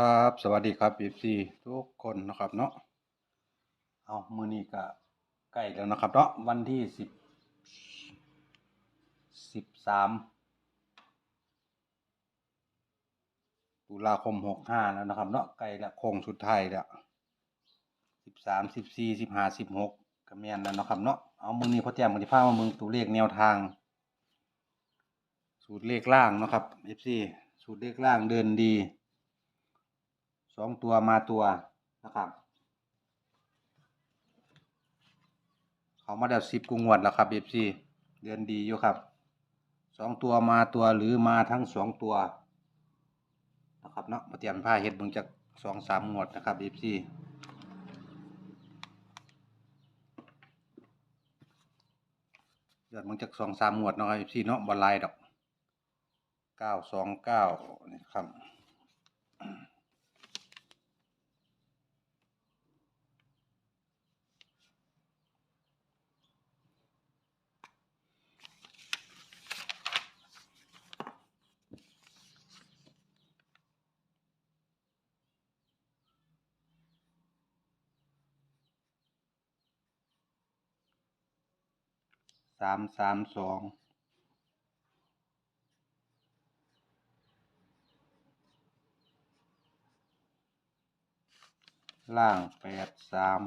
ครับ สวัสดีครับ FC ทุกคนนะครับเนาะเอามือนี้ก็ใกล้แล้วนะครับเนาะวันที่สิบสิบสามตุลาคมหกห้าแล้วนะครับเนาะใกล้ละโค้งสุดท้ายแล้วสิบสามสิบสี่สิบห้าสิบหกก็แม่นแล้วนะครับเนาะเอามือนี้พอแจมกันที่พามามืองตัวเลขแนวทาง สูตรเลขล่างนะครับ FC สูตรเลขล่างเดินดี สองตัวมาตัวนะครับ เขามาแล้วสิบกุงวดแล้วครับเอฟซีเดือนดีอยู่ครับสองตัวมาตัวหรือมาทั้งสองตัวนะครับเนาะมาเตรียมผ้าเฮ็ดเบิ่งจากสองสามงวดนะครับเอฟซียอดเบิ่งจากสองสามงวดเนาะเอฟซีเนาะบอลลดอกเก้าสองเก้านี่ครับ สามสามสองล่างแปดสาม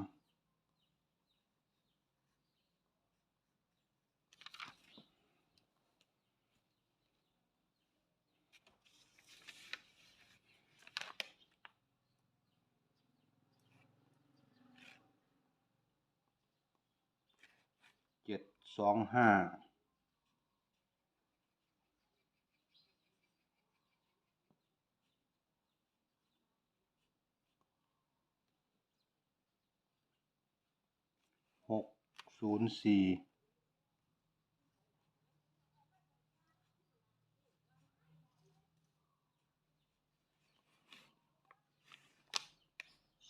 เจ็ด สองห้าหกศูนย์สี่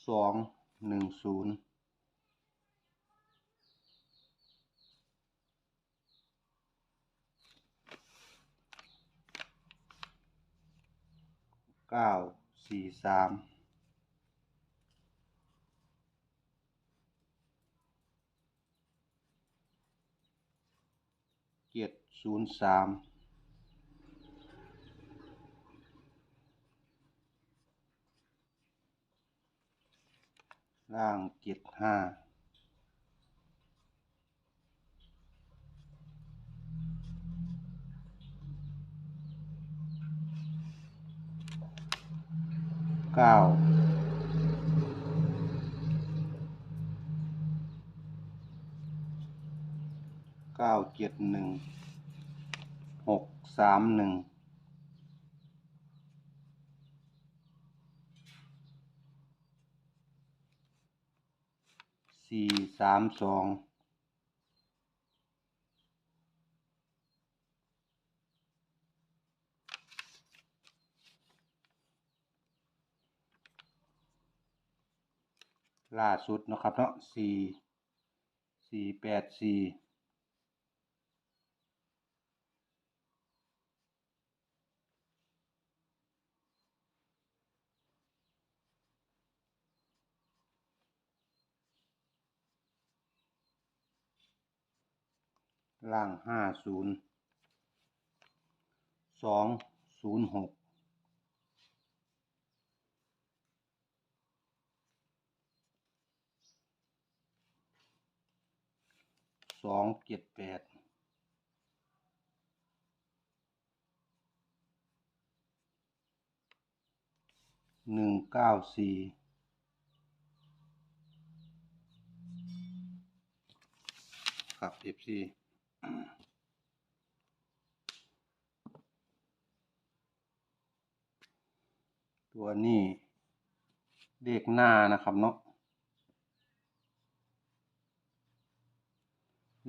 สองหนึ่งศูนย์ ก้าสี่สามเจ็ดศูนย์สามล่างเจ็ดห้า เก้าเก้าเจ็ดหนึ่งหกสามหนึ่งสี่สามสอง ล่าสุดนะครับเนาะสี่สี่แปดสี่ล่างห้าศูนย์สองศูนย์หก สองเจ็ดแปดหนึ่งเก้าสี่ครับเอฟซีตัวนี้เลขหน้านะครับเนาะ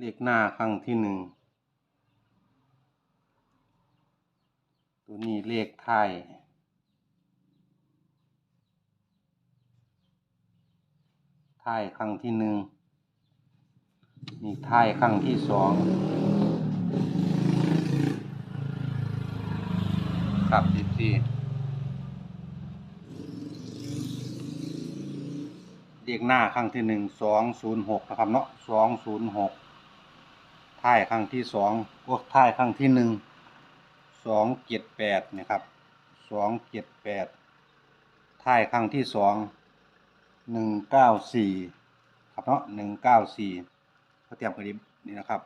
เลขหน้าครั้งที่หนึ่ง ตัวนี้เลขไท้ายท้ายครั้งที่หนึ่งนี่ท้ายครั้งที่สองครับพี่เลขหน้าครั้งที่หนึ่งสองศูนย์หกนะครับเนาะสองศูนย์หก ท้ายครั้งที่สองโอ้ท้ายครั้งที่หนึ่งสองเจ็ดแปดนะครับสองเจ็ดแปดท้ายครั้งที่สองหนึ่งเก้าสี่ครับเนาะหนึ่งเก้าสี่เขาเตรียมกันดีนี่นะครับ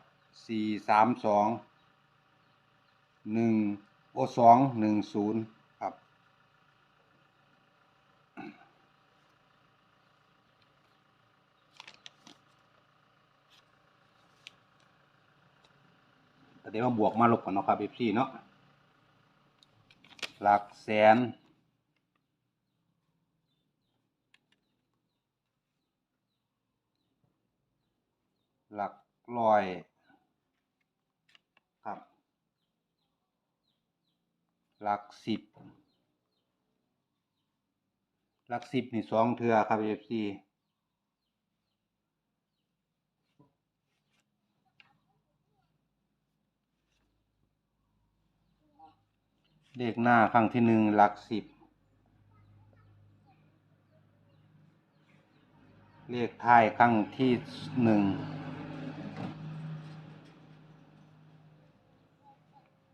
สี่สามสองหนึ่งโอสองหนึ่งศูนย์ครับ แต่ เดี๋ยวมาบวกมาลบกันเนาะครับ FC เนาะหลักแสนหลักร้อยครับ หลักสิบหลักสิบนี่สองเทือครับ FC เลขหน้าครั้งที่หนึ่งหลักสิบ เลขท้ายครั้งที่หนึ่ง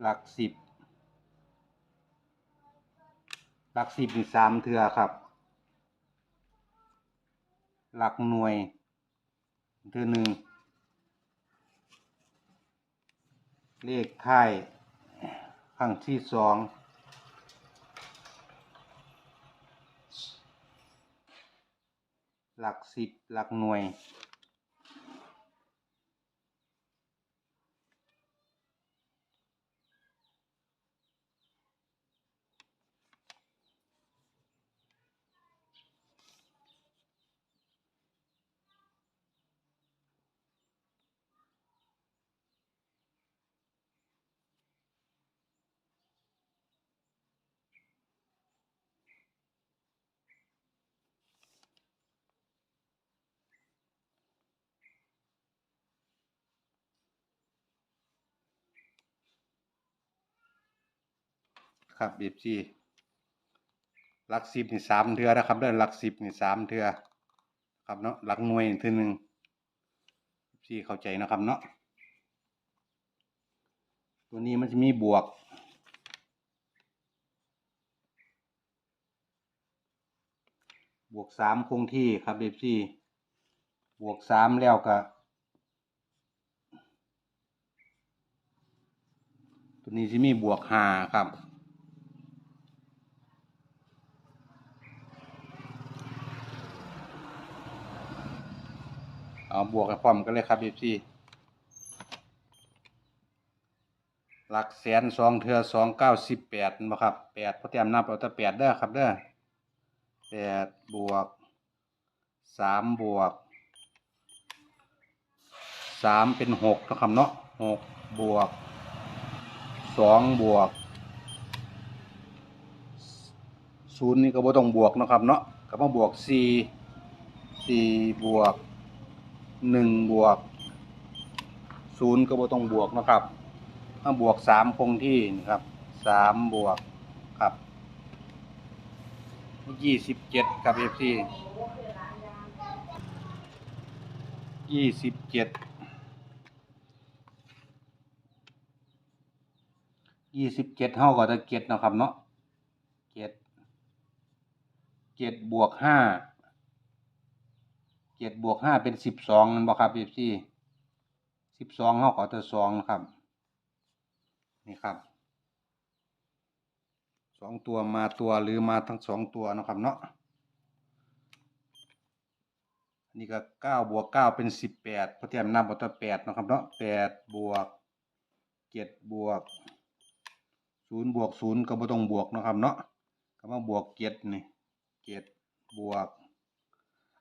หลักสิบ หลักสิบมีสามเทือครับ หลักหน่วยเทือหนึ่งเลขท้าย ครั้งที่สองหลักสิบหลักหน่วย ครับบีบจีหลักสิบนี่สามเทือนะครับเด้อหลักสิบนี่สามเทือครับเนาะหลักหน่วยเทือหนึ่งพี่เข้าใจนะครับเนาะตัวนี้มันจะมีบวก บวกสามคงที่ครับเบบซีบวกสามแล้วก็ตัวนี้จะมีบวกห้าครับ เอาบวกกับพร้อมกันเลยครับเบบซี่หลักแสนสองเทือสองเก้าสิบแปดบ่ครับแปดพอเตรียมนับเอาแต่แปดเด้อครับเด้อแปดบวกสามบวกสามเป็นหกนะครับเนาะหกบวกสองบวกศูนย์นี่ก็บ่ต้องบวกนะครับเนาะก็มาบวกสี่สี่บวก หนึ่งบวกศูนย์ก็บ่ต้องบวกนะครับมาบวกสามคงที่นี่ครับสามบวกครับยี่สิบเจ็ดครับเอฟซียี่สิบเจ็ดยี่สิบเจ็ดเท่ากับตะเกียดนะครับเนาะเจ็ดเจ็ดบวกห้า เจ็ดบวกห้าเป็นสิบสองนั่นบ่ครับเอฟซีสิบสองเท่ากับตัวสองนะครับ นี่ครับสองตัวมาตัวหรือมาทั้งสองตัวนะครับเนาะอันนี่ก็เก้าบวกเก้าเป็นสิบแปดพอเทียมนับเอตัวแปดนะครับเนาะแปดบวกเจ็ดบวกศูนย์บวกศูนย์ก็บ่ต้องบวกนะครับเนาะก็มาบวกเจ็ดนี่เจ็ดบวก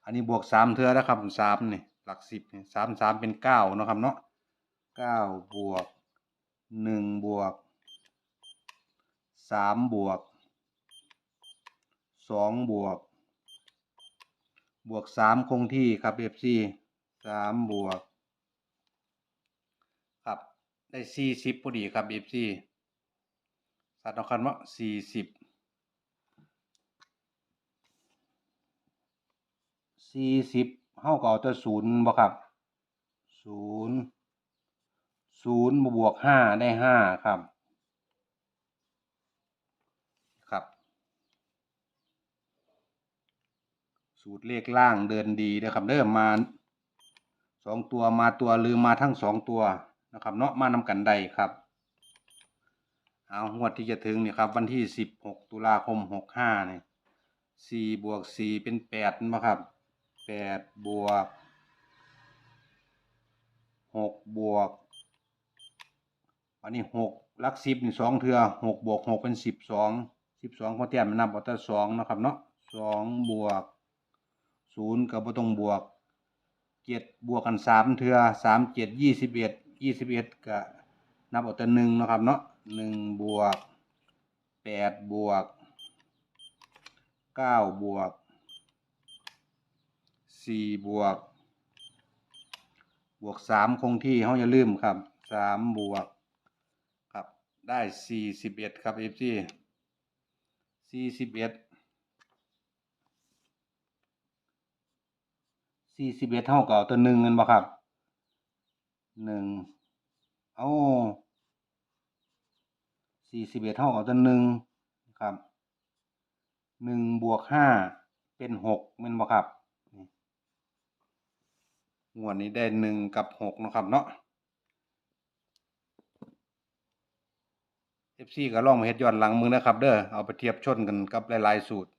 อันนี้บวกสามเท่าแล้วครับสามนี่หลักสิบนี่สามสามเป็นเก้านะครับเนาะเก้าบวกหนึ่งบวกสามบวกสองบวก บวกสามคงที่ครับเอฟซีสามบวก ครับได้สี่สิบพอดีครับเอฟซีสัตว์นครว่าสี่สิบ สี่สิบเฮาก็เอาแต่ศูนย์บ่ครับศูนย์ศูนย์บวกห้าได้ห้าครับ ครับ สูตรเลขล่างเดินดีนะครับเริ่มมาสองตัวมาตัวหรือมาทั้งสองตัวนะครับ เนาะมานำกันได้ครับเอางวดที่จะถึงนี่ครับวันที่สิบหกตุลาคมหกห้าเนี่ยสี่บวกสี่เป็นแปดนะครับ แปดบวกหกบวก อันนี้หกลักสิบนี่สองเทือหกบวกหกเป็นสิบสองสิบสองพอเตียนมันนับเอาแต่สองนะครับเนาะสองบวกศูนย์กับต้องบวกเจ็ดบวกกันสามเทือสามเจ็ดยี่สิบเอ็ดยี่สิบเอ็ดก็นับเอาแต่หนึ่งนะครับเนาะหนึ่งบวกแปดบวกเก้าบวก สี่บวก บวกสามคงที่เขาอย่าลืมครับสามบวกครับได้สี่สิบเอ็ดครับเอฟซีสี่สิบเอ็ดสี่สิบเอ็ดเท่ากับตัวหนึ่งเงินบ่ครับหนึ่งเอาสี่สิบเอ็ดเท่ากับตัวหนึ่งครับหนึ่งบวกห้าเป็นหกแมันบ่ครับ งวดนี้ได้หนึ่งกับหกนะครับเนาะเอฟซีก็ลองมาเฮ็ดย้อนหลังมึงนะครับ เด้อเอาไปเทียบชนกันกับหลายๆสูตร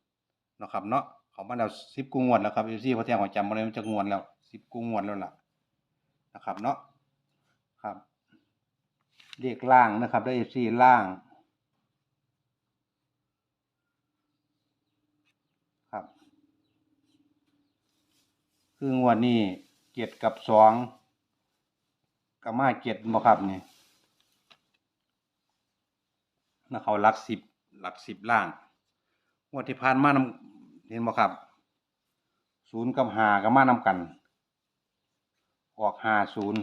นะครับเนาะเขามาแล้วสิบกูงวดแล้วครับเอฟซีพอเที่ยงของจำบ่ได้มันจะงวดแล้วสิบกูงวดแล้วล่ะนะครับเนาะครับเรียกล่างนะครับได้เอฟซีล่างครับคืองวดนี้ เจ็ดกับสองกับมาเจ็ดบ่ครับนี่นะเขาหลักสิบหลักสิบล่างงวดที่ผ่านมานำเห็นบ่ครับศูนย์กับหากับมานำกัน ออกหาศูนย์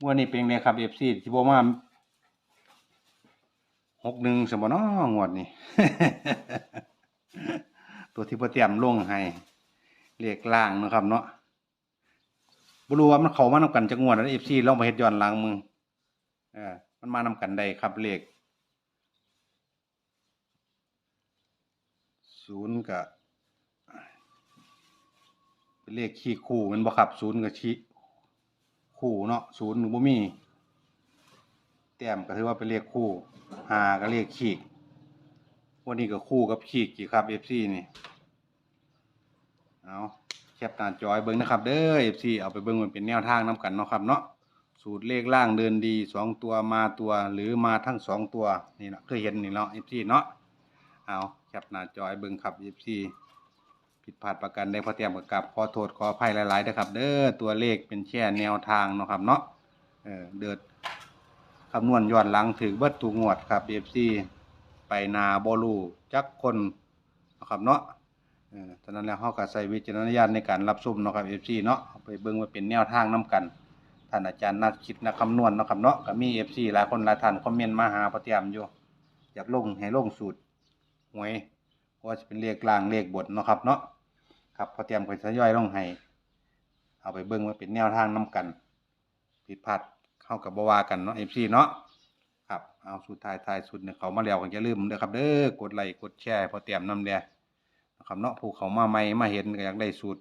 งวดนี้เป็นไงครับเอฟซีที่บอกมาหกหนึ่งสมบเนาะงวดนี้ ตัวที่พ่อเตรียมลงให้ เลขล่างนะครับเนาะบรูว่ามันเขามานำกันจักงวดแล้วเอฟซีลองไปเฮ็ดย้อนหลังมึงเออมันมานำกันได้ครับเลขศูนย์กับเป็นเลขขี้คู่มันบ่ครับศูนย์กับชี้คู่เนาะศูนย์บ่มีแต้มก็ถือว่าเป็นเลขคู่หาก็เลขขีกวันนี้ก็คู่กับขีกกี่ครับ FC นี่ เอาแคปหน้าจอยเบิ่งนะครับ เด้อ FC เอาไปเบิ่งมันเป็นแนวทางนํกันเนาะครับเนาะสูตรเลขล่างเดินดีสองตัวมาตัวหรือมาทั้งสองตัวนี่นะเคยเห็นนี่เนาะเอฟซีเนาะเอาแคปหน้าจอยเบิ่งครับเอฟซีผิดพลาดประกันได้พอเตรียมกับกับขอโทษขออภัยหลายๆนะครับ เด้อตัวเลขเป็นแค่แนวทางเนาะครับเนาะเออเดิดคำนวณย้อนหลังถึงเบิดตูงวดครับเอฟซีไปนาบอลูจักคนนะครับเนาะ ฉะนั้นแล้วเฮาก็ใช้วิจารณญาณในการรับชมเนาะครับ FC เนาะเอาไปเบิ่งว่าเป็นแนวทางนํกัน ท่านอาจารย์นักคิดนักคำนวณเนาะครับเนาะก็มีเอฟซีหลายคนหลายท่านคอมเมนต์มาหาพอเตรียมอยู่ อยากลงให้ลงสูตรหวยว่าจะเป็นเลขกลางเลขบทเนาะครับเนาะครับพอเตรียมก็ทยอยลงให้เอาไปเบิ่งว่าเป็นแนวทางนํกัน ผิดพลาดเข้ากับบวากันเนาะเอฟซีเนาะครับเอาสุดท้ายท้ายสุดเนี่ยเขามาแล้วก็อย่าลืมเด้อครับเด้อกดไลค์กดแชร์พอเตรียมนำเด้อ นะครับเนาะผู้เขามาใหม่มาเห็นก็อยากได้สูตร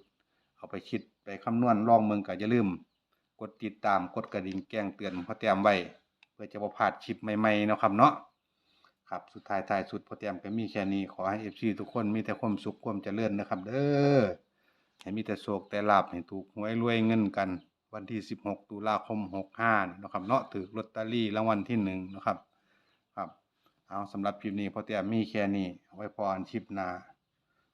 เอาไปคิดไปคำนวณลองเมืองก็อย่าลืม กดติดตามกดกระดิ่งแจ้งเตือนพอเตรียมไว้ เพื่อจะบ่พลาดคลิปใหม่ๆนะครับเนาะครับสุดท้ายท้ายสุดพอเตรียมก็มีแค่นี้ขอให้ FC ทุกคนมีแต่ความสุขความเจริญนะครับ เด้อให้มีแต่โชคแต่ลาภให้ถูกหวยรวยเงินกัน วันที่ 16 ตุลาคม 65นี่เนะครับเนาะถือลอตเตอรี่รางวัลที่หนึ่งนะครับครับเอาสำหรับคลิปนี้พอเตรียมมีแค่นี้ไว้พออันคลิปนา